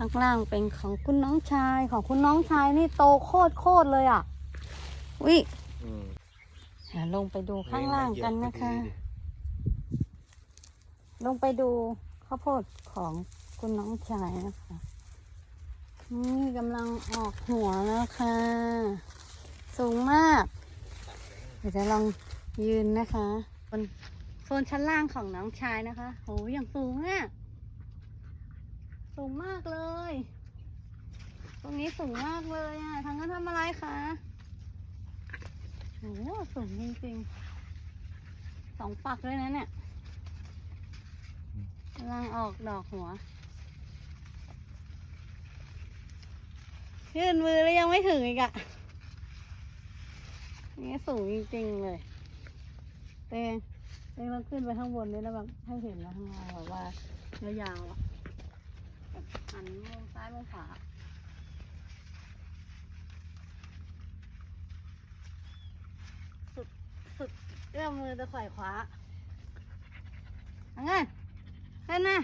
ข้างล่างเป็นของคุณน้องชายของคุณน้องชายนี่โตโคตรโคตรเลยอะวิอืมเดี๋ยลงไปดูข้างล่างกันนะคะ ลงไปดูข้าวโพดของคุณน้องชายนะคะนี่กำลังออกหัวแล้วค่ะ สูงมาก เดี๋ยวจะลองยืนนะคะ บนโซนชั้นล่างของน้องชายนะคะโหอย่างสูงอะ สูงมากเลย ตรงนี้สูงมากเลยอะทางนั้นทำอะไรคะโหสูงจริงๆสองปักเลยนะเนี่ยกำลังออกดอกหัว ยื่นมือแล้วยังไม่ถึงอีกอะนี่สูงจริงๆเลย เตงเตงเราขึ้นไปข้างบนนี่แล้วแบบให้เห็นแล้วข้างล่างแบบว่ายาวๆอะ หันมุมซ้ายมุมขวาสุดสุดเอื้อมมือจะไขว่คว้าเอาไงขึ้นนะ